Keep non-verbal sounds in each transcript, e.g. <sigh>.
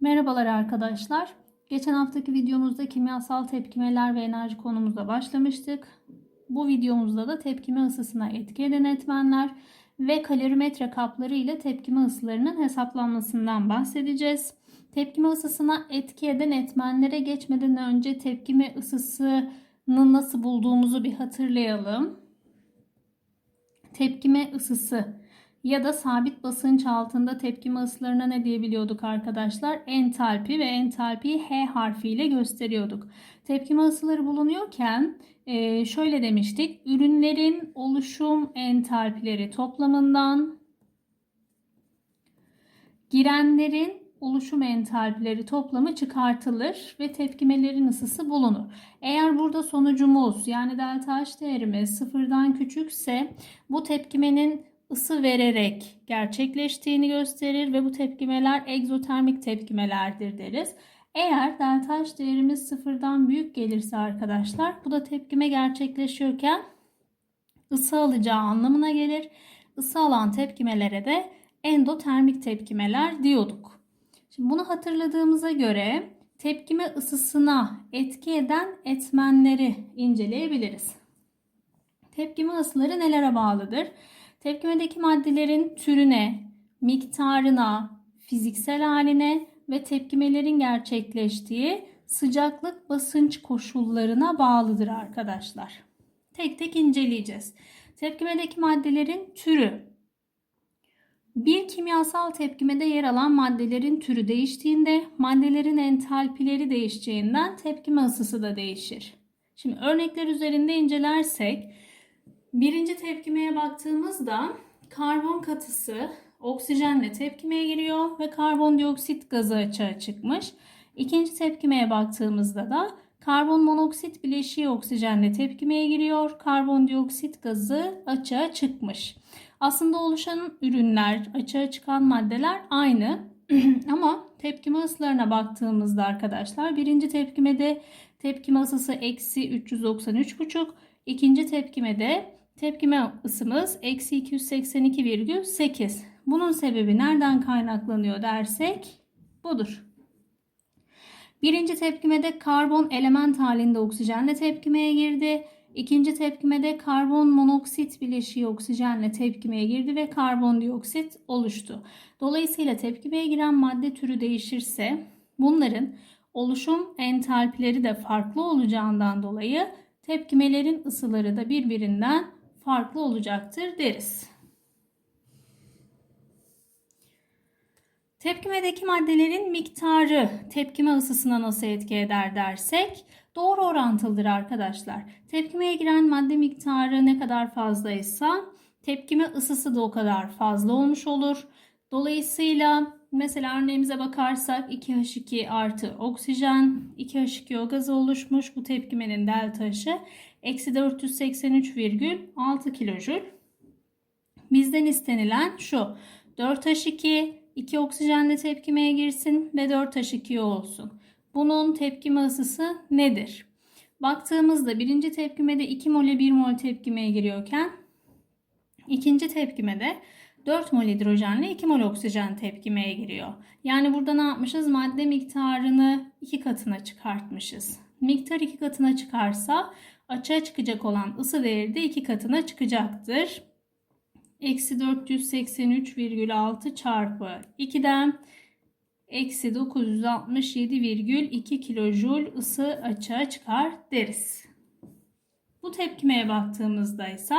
Merhabalar arkadaşlar. Geçen haftaki videomuzda kimyasal tepkimeler ve enerji konumuzda başlamıştık. Bu videomuzda da tepkime ısısına etki eden etmenler ve kalorimetre kapları ile tepkime ısılarının hesaplanmasından bahsedeceğiz. Tepkime ısısına etki eden etmenlere geçmeden önce tepkime ısısını nasıl bulduğumuzu bir hatırlayalım. Tepkime ısısı ya da sabit basınç altında tepkime ısılarına ne diyebiliyorduk arkadaşlar? Entalpi ve entalpiyi H harfiyle gösteriyorduk. Tepkime ısıları bulunuyorken e, şöyle demiştik. Ürünlerin oluşum entalpileri toplamından girenlerin oluşum entalpileri toplamı çıkartılır ve tepkimelerin ısısı bulunur. Eğer burada sonucumuz yani delta H değerimiz sıfırdan küçükse bu tepkimenin ısı vererek gerçekleştiğini gösterir ve bu tepkimeler egzotermik tepkimelerdir deriz. Eğer delta H değerimiz sıfırdan büyük gelirse arkadaşlar bu da tepkime gerçekleşiyorken ısı alacağı anlamına gelir. Isı alan tepkimelere de endotermik tepkimeler diyorduk. Şimdi bunu hatırladığımıza göre tepkime ısısına etki eden etmenleri inceleyebiliriz. Tepkime ısıları nelere bağlıdır? Tepkimedeki maddelerin türüne, miktarına, fiziksel haline ve tepkimelerin gerçekleştiği sıcaklık basınç koşullarına bağlıdır arkadaşlar. Tek tek inceleyeceğiz. Tepkimedeki maddelerin türü. Bir kimyasal tepkimede yer alan maddelerin türü değiştiğinde maddelerin entalpileri değişeceğinden tepkime ısısı da değişir. Şimdi örnekler üzerinde incelersek Birinci tepkimeye baktığımızda karbon katısı oksijenle tepkimeye giriyor ve karbondioksit gazı açığa çıkmış. İkinci tepkimeye baktığımızda da karbon monoksit bileşiği oksijenle tepkimeye giriyor. Karbondioksit gazı açığa çıkmış. Aslında oluşan ürünler, açığa çıkan maddeler aynı. <clears throat> Ama tepkime ısılarına baktığımızda arkadaşlar birinci tepkimede tepkime ısısı eksi 393,5. İkinci tepkimede Tepkime ısımız eksi 282,8. Bunun sebebi nereden kaynaklanıyor dersek budur. Birinci tepkimede karbon element halinde oksijenle tepkimeye girdi. İkinci tepkimede karbon monoksit bileşiği oksijenle tepkimeye girdi ve karbondioksit oluştu. Dolayısıyla tepkimeye giren madde türü değişirse bunların oluşum entalpileri de farklı olacağından dolayı tepkimelerin ısıları da birbirinden farklı olacaktır deriz. Tepkimedeki maddelerin miktarı tepkime ısısına nasıl etki eder dersek doğru orantılıdır arkadaşlar. Tepkimeye giren madde miktarı ne kadar fazlaysa tepkime ısısı da o kadar fazla olmuş olur. Dolayısıyla mesela örneğimize bakarsak 2H2 artı oksijen 2H2O gazı oluşmuş. Bu tepkimenin delta H'ı eksi 483,6 kilojül. Bizden istenilen şu. 4H2 2 oksijenle tepkimeye girsin ve 4H2O olsun. Bunun tepkime ısısı nedir? Baktığımızda birinci tepkimede 2 mole 1 mol tepkimeye giriyorken ikinci tepkimede 4 mol hidrojenle 2 mol oksijen tepkimeye giriyor. Yani burada ne yapmışız? Madde miktarını 2 katına çıkartmışız. Miktar 2 katına çıkarsa açığa çıkacak olan ısı değeri de 2 katına çıkacaktır. Eksi 483,6 çarpı 2'den eksi 967,2 kilojul ısı açığa çıkar deriz. Bu tepkimeye baktığımızda ise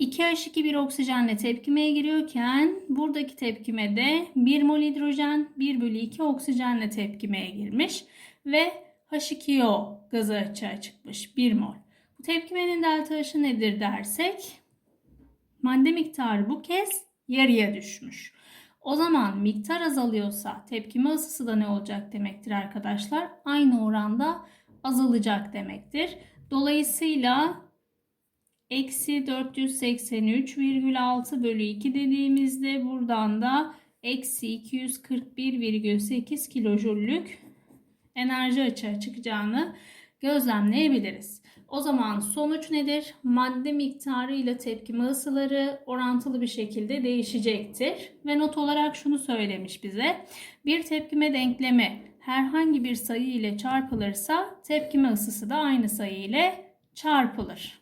2H2 bir oksijenle tepkimeye giriyorken buradaki tepkimede 1 mol hidrojen 1 bölü 2 oksijenle tepkimeye girmiş ve H2O gazı açığa çıkmış 1 mol. Bu tepkimenin delta H'ı nedir dersek madde miktarı bu kez yarıya düşmüş. O zaman miktar azalıyorsa tepkime ısısı da ne olacak demektir arkadaşlar? Aynı oranda azalacak demektir. Dolayısıyla eksi 483,6 bölü 2 dediğimizde buradan da eksi 241,8 kilojüllük enerji açığa çıkacağını gözlemleyebiliriz. O zaman sonuç nedir? Madde miktarı ile tepkime ısıları orantılı bir şekilde değişecektir. Ve not olarak şunu söylemiş bize. Bir tepkime denklemi herhangi bir sayı ile çarpılırsa tepkime ısısı da aynı sayı ile çarpılır.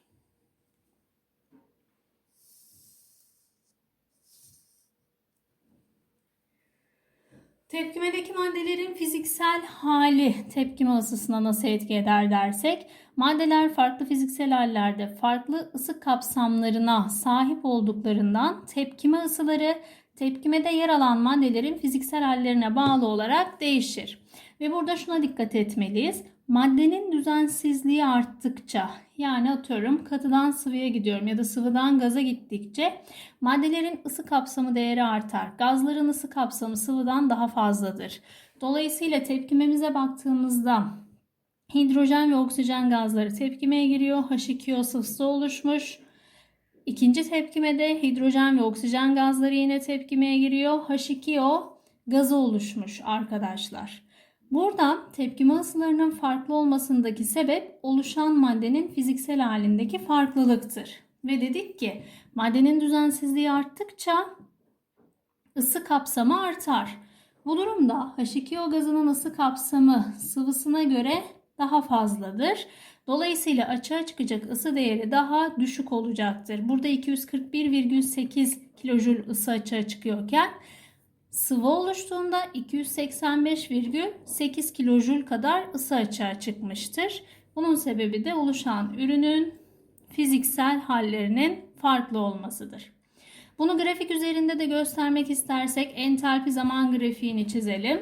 Tepkimedeki maddelerin fiziksel hali tepkime ısısına nasıl etki eder dersek, maddeler farklı fiziksel hallerde farklı ısı kapsamlarına sahip olduklarından tepkime ısıları tepkimede yer alan maddelerin fiziksel hallerine bağlı olarak değişir. Ve burada şuna dikkat etmeliyiz. Maddenin düzensizliği arttıkça yani atıyorum katıdan sıvıya gidiyorum ya da sıvıdan gaza gittikçe maddelerin ısı kapsamı değeri artar. Gazların ısı kapsamı sıvıdan daha fazladır. Dolayısıyla tepkimemize baktığımızda hidrojen ve oksijen gazları tepkimeye giriyor. H2O sıvısı oluşmuş. İkinci tepkimede hidrojen ve oksijen gazları yine tepkimeye giriyor. H2O gazı oluşmuş arkadaşlar. Burada tepkime ısılarının farklı olmasındaki sebep oluşan maddenin fiziksel halindeki farklılıktır. Ve dedik ki maddenin düzensizliği arttıkça ısı kapsamı artar. Bu durumda H2O gazının ısı kapsamı sıvısına göre daha fazladır. Dolayısıyla açığa çıkacak ısı değeri daha düşük olacaktır. Burada 241,8 kilojül ısı açığa çıkıyorken sıvı oluştuğunda 285,8 kilojül kadar ısı açığa çıkmıştır. Bunun sebebi de oluşan ürünün fiziksel hallerinin farklı olmasıdır. Bunu grafik üzerinde de göstermek istersek entalpi zaman grafiğini çizelim.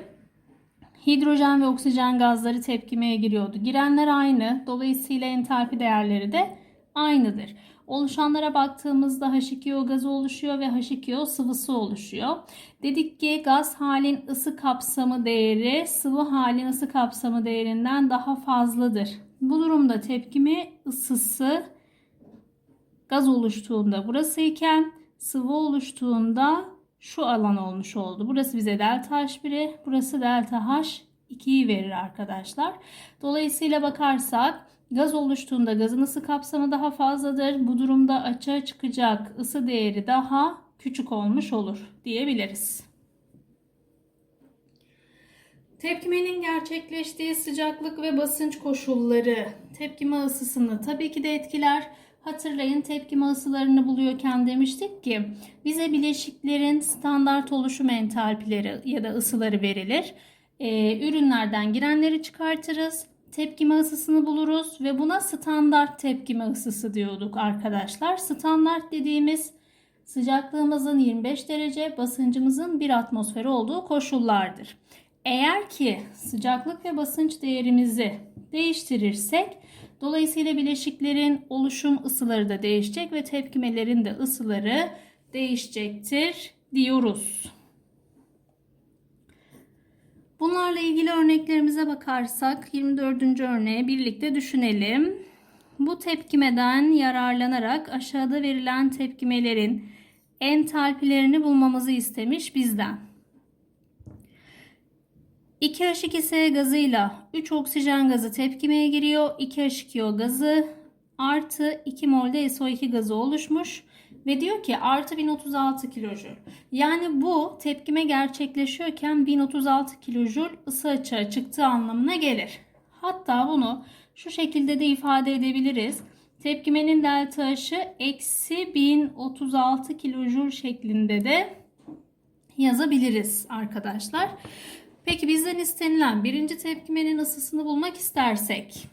Hidrojen ve oksijen gazları tepkimeye giriyordu. Girenler aynı. Dolayısıyla entalpi değerleri de aynıdır. Oluşanlara baktığımızda H2O gazı oluşuyor ve H2O sıvısı oluşuyor. Dedik ki gaz halin ısı kapsamı değeri sıvı halin ısı kapsamı değerinden daha fazladır. Bu durumda tepkime ısısı gaz oluştuğunda burası iken sıvı oluştuğunda şu alan olmuş oldu. Burası bize delta H1'i, burası delta H2'yi verir arkadaşlar. Dolayısıyla bakarsak Gaz oluştuğunda gazın ısı kapsamı daha fazladır. Bu durumda açığa çıkacak ısı değeri daha küçük olmuş olur diyebiliriz. Tepkimenin gerçekleştiği sıcaklık ve basınç koşulları tepkime ısısını tabii ki de etkiler. Hatırlayın tepkime ısılarını buluyorken demiştik ki bize bileşiklerin standart oluşum entalpileri ya da ısıları verilir. Ee, ürünlerden girenleri çıkartırız tepkime ısısını buluruz ve buna standart tepkime ısısı diyorduk arkadaşlar. Standart dediğimiz sıcaklığımızın 25 derece, basıncımızın 1 atmosfer olduğu koşullardır. Eğer ki sıcaklık ve basınç değerimizi değiştirirsek dolayısıyla bileşiklerin oluşum ısıları da değişecek ve tepkimelerin de ısıları değişecektir diyoruz. Bunlarla ilgili örneklerimize bakarsak 24. örneğe birlikte düşünelim. Bu tepkimeden yararlanarak aşağıda verilen tepkimelerin entalpilerini bulmamızı istemiş bizden. 2H2S gazıyla 3 oksijen gazı tepkimeye giriyor. 2H2O gazı artı 2 mol de SO2 gazı oluşmuş. Ve diyor ki artı 1036 kilojül. Yani bu tepkime gerçekleşiyorken 1036 kilojül ısı açığa çıktığı anlamına gelir. Hatta bunu şu şekilde de ifade edebiliriz. Tepkimenin delta H'ı eksi 1036 kilojül şeklinde de yazabiliriz arkadaşlar. Peki bizden istenilen birinci tepkimenin ısısını bulmak istersek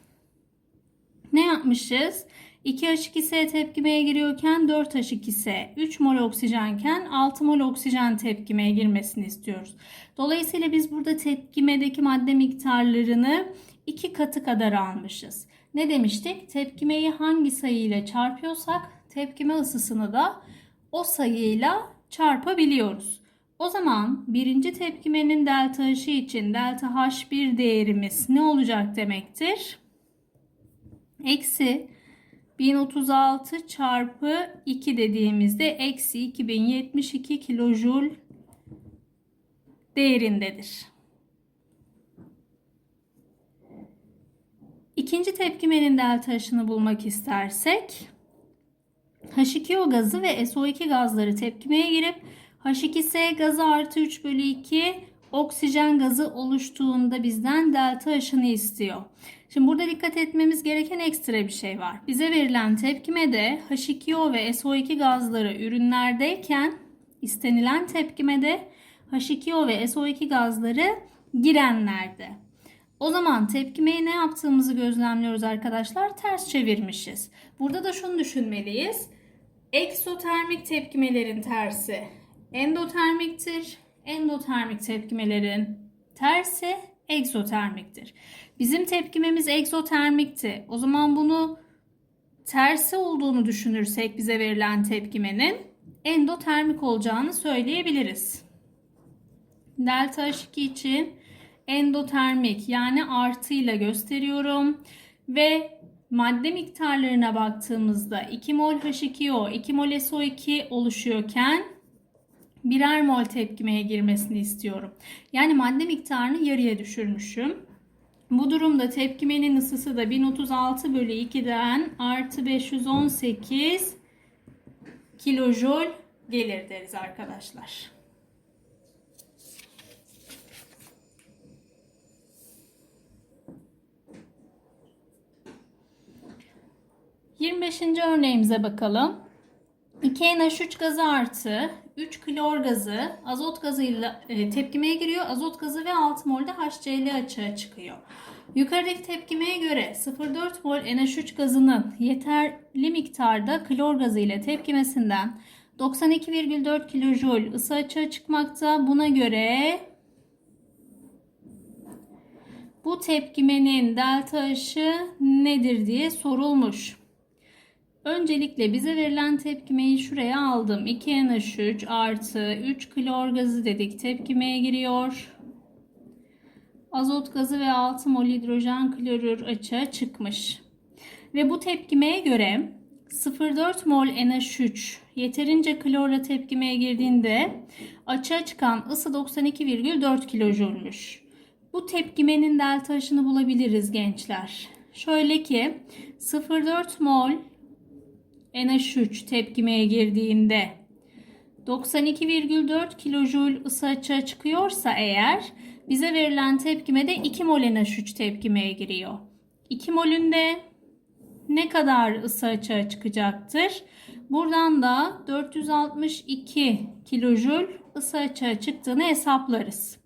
ne yapmışız? 2H2S tepkimeye giriyorken 4H2S 3 mol oksijenken 6 mol oksijen tepkimeye girmesini istiyoruz. Dolayısıyla biz burada tepkimedeki madde miktarlarını 2 katı kadar almışız. Ne demiştik? Tepkimeyi hangi sayıyla çarpıyorsak tepkime ısısını da o sayıyla çarpabiliyoruz. O zaman birinci tepkimenin delta H için delta H1 değerimiz ne olacak demektir? Eksi 1036 çarpı 2 dediğimizde eksi 2072 kilojul değerindedir. İkinci tepkimenin delta H'ını bulmak istersek H2O gazı ve SO2 gazları tepkimeye girip H2S gazı artı 3 bölü 2 oksijen gazı oluştuğunda bizden delta H'ını istiyor. Şimdi burada dikkat etmemiz gereken ekstra bir şey var. Bize verilen tepkimede H2O ve SO2 gazları ürünlerdeyken istenilen tepkimede H2O ve SO2 gazları girenlerde. O zaman tepkimeyi ne yaptığımızı gözlemliyoruz arkadaşlar. Ters çevirmişiz. Burada da şunu düşünmeliyiz. Eksotermik tepkimelerin tersi endotermiktir. Endotermik tepkimelerin tersi egzotermiktir. Bizim tepkimemiz egzotermikti. O zaman bunu tersi olduğunu düşünürsek bize verilen tepkimenin endotermik olacağını söyleyebiliriz. Delta H2 için endotermik yani artıyla gösteriyorum ve madde miktarlarına baktığımızda 2 mol H2O, 2 mol SO2 oluşuyorken birer mol tepkimeye girmesini istiyorum. Yani madde miktarını yarıya düşürmüşüm. Bu durumda tepkimenin ısısı da 1036 bölü 2'den artı 518 kilojoule gelir deriz arkadaşlar. 25. örneğimize bakalım. 2NH3 gazı artı 3 klor gazı azot gazıyla e, tepkimeye giriyor. Azot gazı ve 6 mol de HCl açığa çıkıyor. Yukarıdaki tepkimeye göre 0,4 mol NH3 gazının yeterli miktarda klor gazı ile tepkimesinden 92,4 kilojoule ısı açığa çıkmakta. Buna göre bu tepkimenin delta H'ı nedir diye sorulmuş. Öncelikle bize verilen tepkimeyi şuraya aldım. 2NH3 artı 3 klor gazı dedik tepkimeye giriyor. Azot gazı ve 6 mol hidrojen klorür açığa çıkmış. Ve bu tepkimeye göre 0,4 mol NH3 yeterince klorla tepkimeye girdiğinde açığa çıkan ısı 92,4 kilojülmüş. Bu tepkimenin delta H'ını bulabiliriz gençler. Şöyle ki 0,4 mol NH3 tepkimeye girdiğinde 92,4 kilojoule ısı açığa çıkıyorsa eğer bize verilen tepkimede 2 mol NH3 tepkimeye giriyor. 2 molünde ne kadar ısı açığa çıkacaktır? Buradan da 462 kilojoule ısı açığa çıktığını hesaplarız.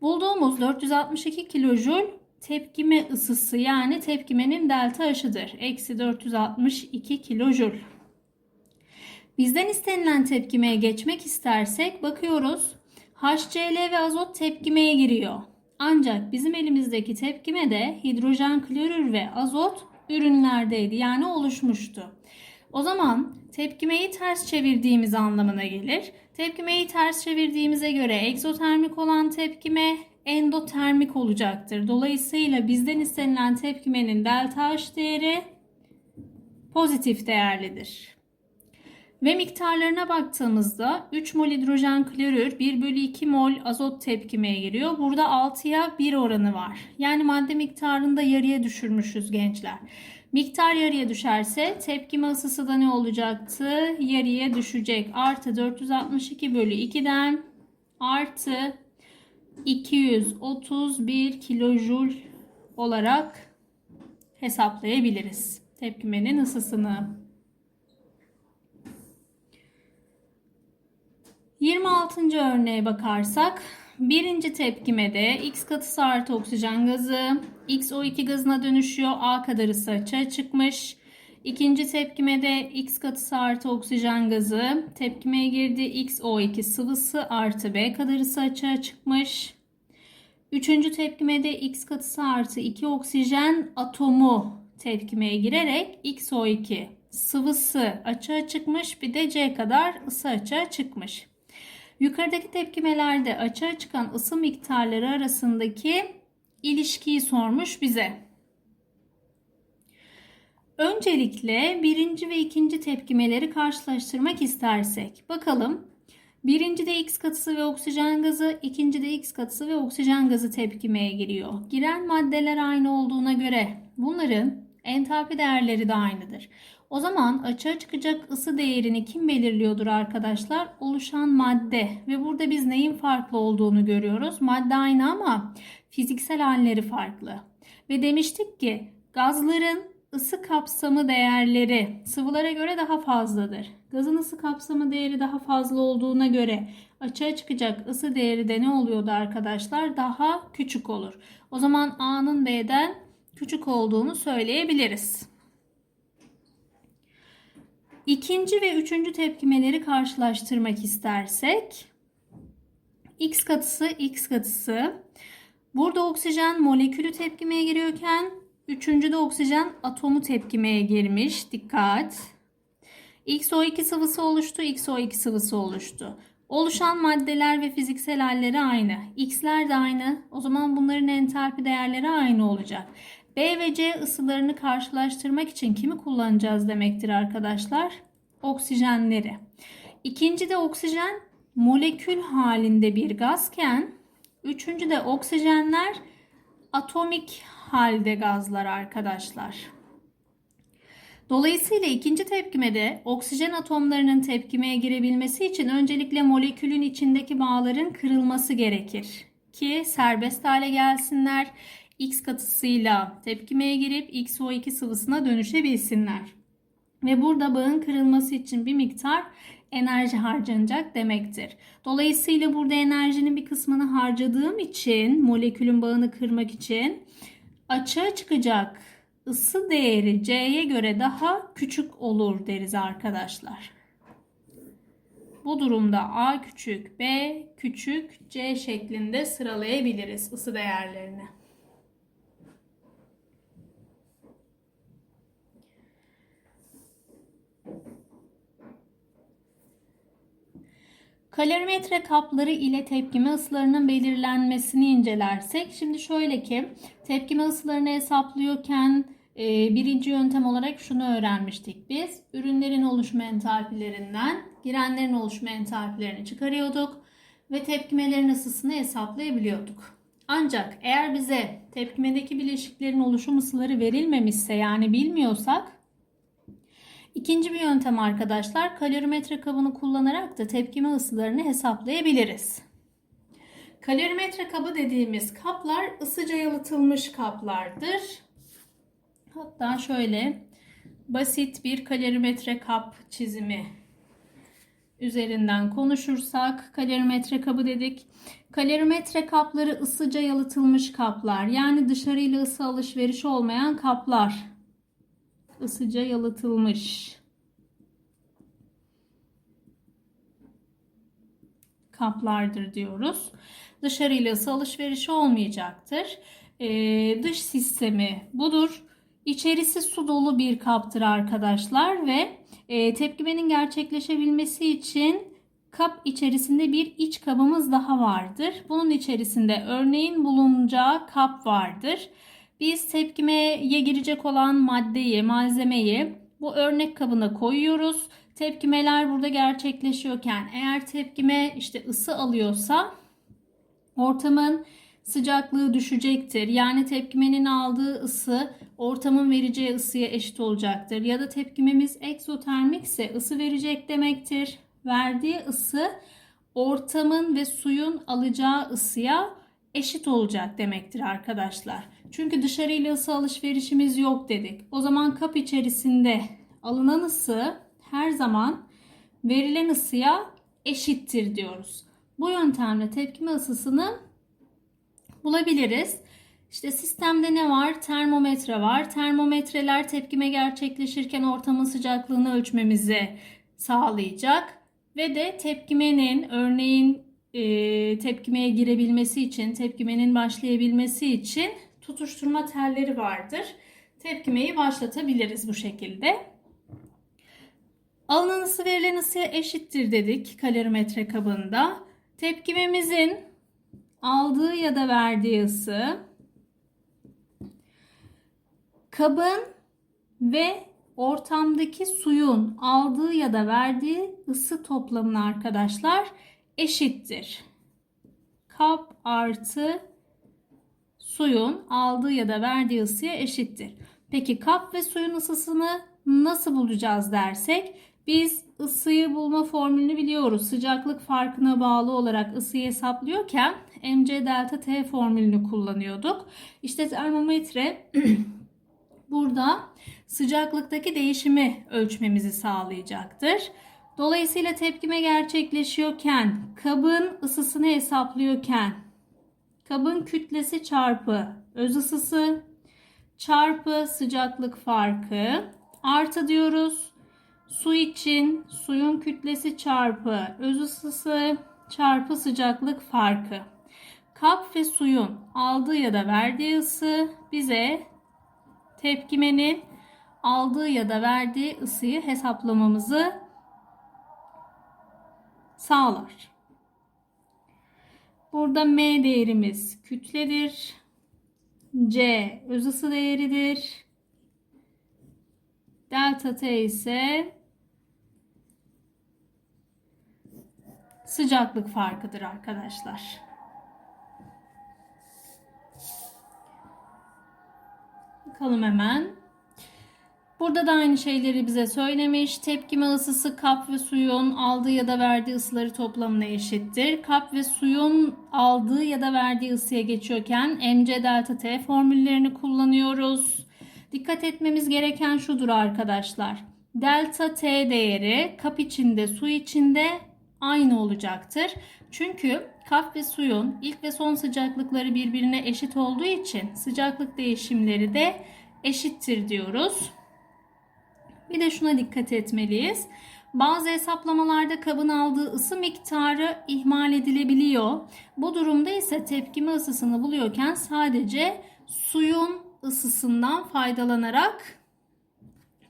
Bulduğumuz 462 kilojoule tepkime ısısı yani tepkimenin delta H'ıdır. Eksi 462 kilojül. Bizden istenilen tepkimeye geçmek istersek bakıyoruz. HCl ve azot tepkimeye giriyor. Ancak bizim elimizdeki tepkime de hidrojen klorür ve azot ürünlerdeydi. Yani oluşmuştu. O zaman tepkimeyi ters çevirdiğimiz anlamına gelir. Tepkimeyi ters çevirdiğimize göre egzotermik olan tepkime endotermik olacaktır. Dolayısıyla bizden istenilen tepkimenin delta H değeri pozitif değerlidir. Ve miktarlarına baktığımızda 3 mol hidrojen klorür 1 bölü 2 mol azot tepkimeye giriyor. Burada 6'ya 1 oranı var. Yani madde miktarını da yarıya düşürmüşüz gençler. Miktar yarıya düşerse tepkime ısısı da ne olacaktı? Yarıya düşecek. Artı 462 bölü 2'den artı 231 kilojul olarak hesaplayabiliriz tepkimenin ısısını. 26. örneğe bakarsak birinci tepkimede X katısı artı oksijen gazı XO2 gazına dönüşüyor. A kadar ısı açığa çıkmış. İkinci tepkimede X katısı artı oksijen gazı tepkimeye girdi. XO2 sıvısı artı B kadar ısı açığa çıkmış. Üçüncü tepkimede X katısı artı 2 oksijen atomu tepkimeye girerek XO2 sıvısı açığa çıkmış. Bir de C kadar ısı açığa çıkmış. Yukarıdaki tepkimelerde açığa çıkan ısı miktarları arasındaki ilişkiyi sormuş bize. Öncelikle birinci ve ikinci tepkimeleri karşılaştırmak istersek bakalım Birinci de X katısı ve oksijen gazı, ikinci de X katısı ve oksijen gazı tepkimeye giriyor. Giren maddeler aynı olduğuna göre bunların entalpi değerleri de aynıdır. O zaman açığa çıkacak ısı değerini kim belirliyordur arkadaşlar? Oluşan madde ve burada biz neyin farklı olduğunu görüyoruz. Madde aynı ama fiziksel halleri farklı. Ve demiştik ki gazların ısı kapsamı değerleri sıvılara göre daha fazladır. Gazın ısı kapsamı değeri daha fazla olduğuna göre açığa çıkacak ısı değeri de ne oluyordu arkadaşlar? Daha küçük olur. O zaman A'nın B'den küçük olduğunu söyleyebiliriz. İkinci ve üçüncü tepkimeleri karşılaştırmak istersek X katısı X katısı burada oksijen molekülü tepkimeye giriyorken üçüncüde oksijen atomu tepkimeye girmiş. Dikkat. XO2 sıvısı oluştu, XO2 sıvısı oluştu. Oluşan maddeler ve fiziksel halleri aynı. X'ler de aynı. O zaman bunların entalpi değerleri aynı olacak. B ve C ısılarını karşılaştırmak için kimi kullanacağız demektir arkadaşlar? Oksijenleri. İkinci de oksijen molekül halinde bir gazken üçüncü de oksijenler atomik halde gazlar arkadaşlar. Dolayısıyla ikinci tepkimede oksijen atomlarının tepkimeye girebilmesi için öncelikle molekülün içindeki bağların kırılması gerekir ki serbest hale gelsinler. X katısıyla tepkimeye girip XO2 sıvısına dönüşebilsinler. Ve burada bağın kırılması için bir miktar enerji harcanacak demektir. Dolayısıyla burada enerjinin bir kısmını harcadığım için molekülün bağını kırmak için açığa çıkacak ısı değeri C'ye göre daha küçük olur deriz arkadaşlar. Bu durumda A küçük, B küçük, C şeklinde sıralayabiliriz ısı değerlerini. Kalorimetre kapları ile tepkime ısılarının belirlenmesini incelersek, şimdi şöyle ki tepkime ısılarını hesaplıyorken e, birinci yöntem olarak şunu öğrenmiştik biz. Ürünlerin oluşma entalpilerinden girenlerin oluşma entalpilerini çıkarıyorduk ve tepkimelerin ısısını hesaplayabiliyorduk. Ancak eğer bize tepkimedeki bileşiklerin oluşum ısıları verilmemişse yani bilmiyorsak İkinci bir yöntem arkadaşlar kalorimetre kabını kullanarak da tepkime ısılarını hesaplayabiliriz. Kalorimetre kabı dediğimiz kaplar ısıca yalıtılmış kaplardır. Hatta şöyle basit bir kalorimetre kap çizimi üzerinden konuşursak kalorimetre kabı dedik. Kalorimetre kapları ısıca yalıtılmış kaplar yani dışarıyla ısı alışverişi olmayan kaplar ısıca yalıtılmış. kaplardır diyoruz. Dışarıyla ısı alışverişi olmayacaktır. Ee, dış sistemi budur. İçerisi su dolu bir kaptır arkadaşlar ve e, tepkimenin gerçekleşebilmesi için kap içerisinde bir iç kabımız daha vardır. Bunun içerisinde örneğin bulunacağı kap vardır. Biz tepkimeye girecek olan maddeyi, malzemeyi bu örnek kabına koyuyoruz. Tepkimeler burada gerçekleşiyorken eğer tepkime işte ısı alıyorsa ortamın sıcaklığı düşecektir. Yani tepkimenin aldığı ısı ortamın vereceği ısıya eşit olacaktır. Ya da tepkimemiz egzotermikse ısı verecek demektir. Verdiği ısı ortamın ve suyun alacağı ısıya eşit olacak demektir arkadaşlar. Çünkü dışarıyla ısı alışverişimiz yok dedik. O zaman kap içerisinde alınan ısı her zaman verilen ısıya eşittir diyoruz. Bu yöntemle tepkime ısısını bulabiliriz. İşte sistemde ne var? Termometre var. Termometreler tepkime gerçekleşirken ortamın sıcaklığını ölçmemizi sağlayacak. Ve de tepkimenin örneğin e, tepkimeye girebilmesi için, tepkimenin başlayabilmesi için tutuşturma telleri vardır. Tepkimeyi başlatabiliriz bu şekilde. Alınan ısı verilen ısıya eşittir dedik kalorimetre kabında. Tepkimemizin aldığı ya da verdiği ısı kabın ve ortamdaki suyun aldığı ya da verdiği ısı toplamına arkadaşlar eşittir. Kap artı suyun aldığı ya da verdiği ısıya eşittir. Peki kap ve suyun ısısını nasıl bulacağız dersek biz ısıyı bulma formülünü biliyoruz. Sıcaklık farkına bağlı olarak ısıyı hesaplıyorken mc delta t formülünü kullanıyorduk. İşte termometre <clears throat> burada sıcaklıktaki değişimi ölçmemizi sağlayacaktır. Dolayısıyla tepkime gerçekleşiyorken, kabın ısısını hesaplıyorken kabın kütlesi çarpı öz ısısı çarpı sıcaklık farkı artı diyoruz. Su için suyun kütlesi çarpı öz ısısı çarpı sıcaklık farkı. Kap ve suyun aldığı ya da verdiği ısı bize tepkimenin aldığı ya da verdiği ısıyı hesaplamamızı sağlar. Burada M değerimiz kütledir. C öz ısı değeridir. Delta T ise sıcaklık farkıdır arkadaşlar. Bakalım hemen. Burada da aynı şeyleri bize söylemiş. Tepkime ısısı kap ve suyun aldığı ya da verdiği ısıları toplamına eşittir. Kap ve suyun aldığı ya da verdiği ısıya geçiyorken mc delta t formüllerini kullanıyoruz. Dikkat etmemiz gereken şudur arkadaşlar. Delta t değeri kap içinde su içinde aynı olacaktır. Çünkü kap ve suyun ilk ve son sıcaklıkları birbirine eşit olduğu için sıcaklık değişimleri de eşittir diyoruz. Bir de şuna dikkat etmeliyiz. Bazı hesaplamalarda kabın aldığı ısı miktarı ihmal edilebiliyor. Bu durumda ise tepkime ısısını buluyorken sadece suyun ısısından faydalanarak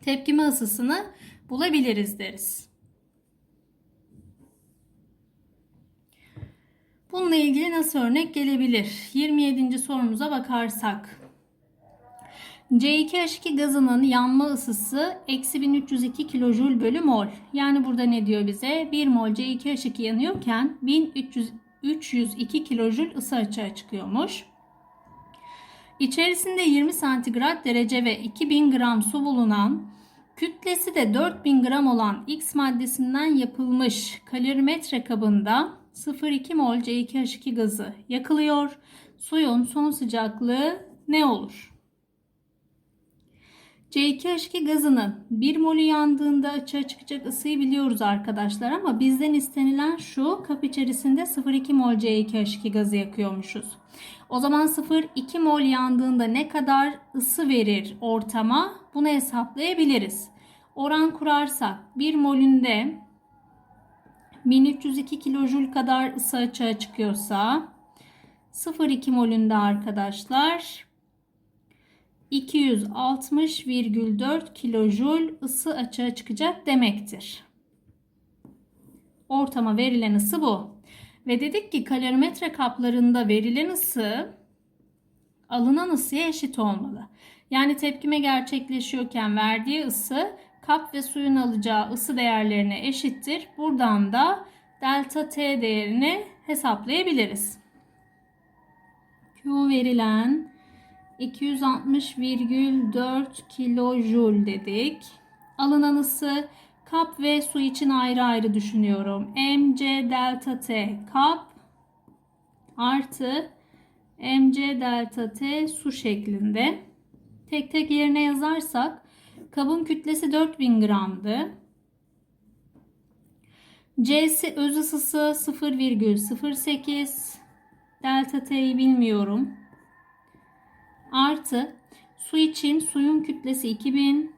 tepkime ısısını bulabiliriz deriz. Bununla ilgili nasıl örnek gelebilir? 27. sorumuza bakarsak. C2H2 gazının yanma ısısı eksi 1302 kilojül bölü mol. Yani burada ne diyor bize? 1 mol C2H2 yanıyorken 1302 kilojül ısı açığa çıkıyormuş. İçerisinde 20 santigrat derece ve 2000 gram su bulunan kütlesi de 4000 gram olan X maddesinden yapılmış kalorimetre kabında 0,2 mol C2H2 gazı yakılıyor. Suyun son sıcaklığı ne olur? C2H2 gazının 1 molü yandığında açığa çıkacak ısıyı biliyoruz arkadaşlar ama bizden istenilen şu kap içerisinde 0,2 mol C2H2 gazı yakıyormuşuz. O zaman 0,2 mol yandığında ne kadar ısı verir ortama bunu hesaplayabiliriz. Oran kurarsak 1 molünde 1302 kilojül kadar ısı açığa çıkıyorsa 0,2 molünde arkadaşlar 260,4 kilojül ısı açığa çıkacak demektir. Ortama verilen ısı bu. Ve dedik ki kalorimetre kaplarında verilen ısı alınan ısıya eşit olmalı. Yani tepkime gerçekleşiyorken verdiği sı kap ve suyun alacağı ısı değerlerine eşittir. Buradan da delta T değerini hesaplayabiliriz. Q verilen 260,4 kilojoule dedik. Alınan ısı kap ve su için ayrı ayrı düşünüyorum. mc delta t kap artı mc delta t su şeklinde. Tek tek yerine yazarsak kabın kütlesi 4000 gramdı. C'si öz ısısı 0,08 delta t'yi bilmiyorum artı su için suyun kütlesi 2000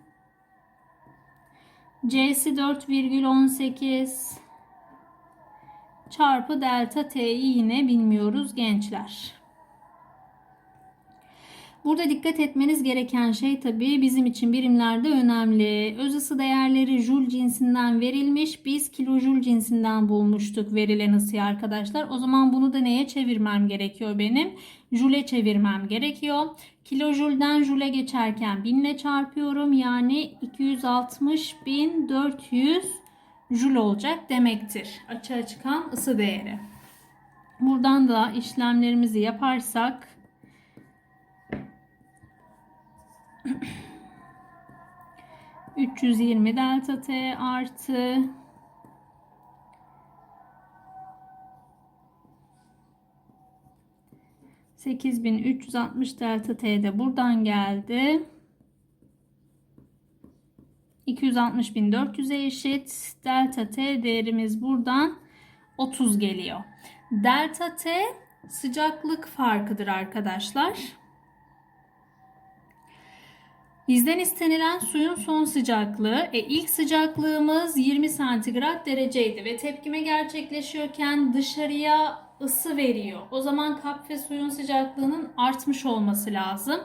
C'si 4,18 çarpı delta T'yi yine bilmiyoruz gençler. Burada dikkat etmeniz gereken şey tabii bizim için birimlerde önemli. Öz ısı değerleri joule cinsinden verilmiş. Biz kilojoule cinsinden bulmuştuk verilen ısıyı arkadaşlar. O zaman bunu da neye çevirmem gerekiyor benim? Joule'e çevirmem gerekiyor. Kilojoule'den joule geçerken 1000 ile çarpıyorum. Yani 260.400 joule olacak demektir. Açığa çıkan ısı değeri. Buradan da işlemlerimizi yaparsak ...320 delta T artı... ...8360 delta T de buradan geldi. 260.400'e eşit. Delta T değerimiz buradan 30 geliyor. Delta T sıcaklık farkıdır arkadaşlar. Bizden istenilen suyun son sıcaklığı. E, ilk sıcaklığımız 20 santigrat dereceydi ve tepkime gerçekleşiyorken dışarıya ısı veriyor. O zaman kap ve suyun sıcaklığının artmış olması lazım.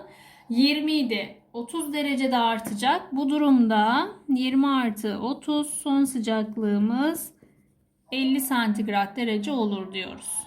20 idi. 30 derecede artacak. Bu durumda 20 artı 30 son sıcaklığımız 50 santigrat derece olur diyoruz.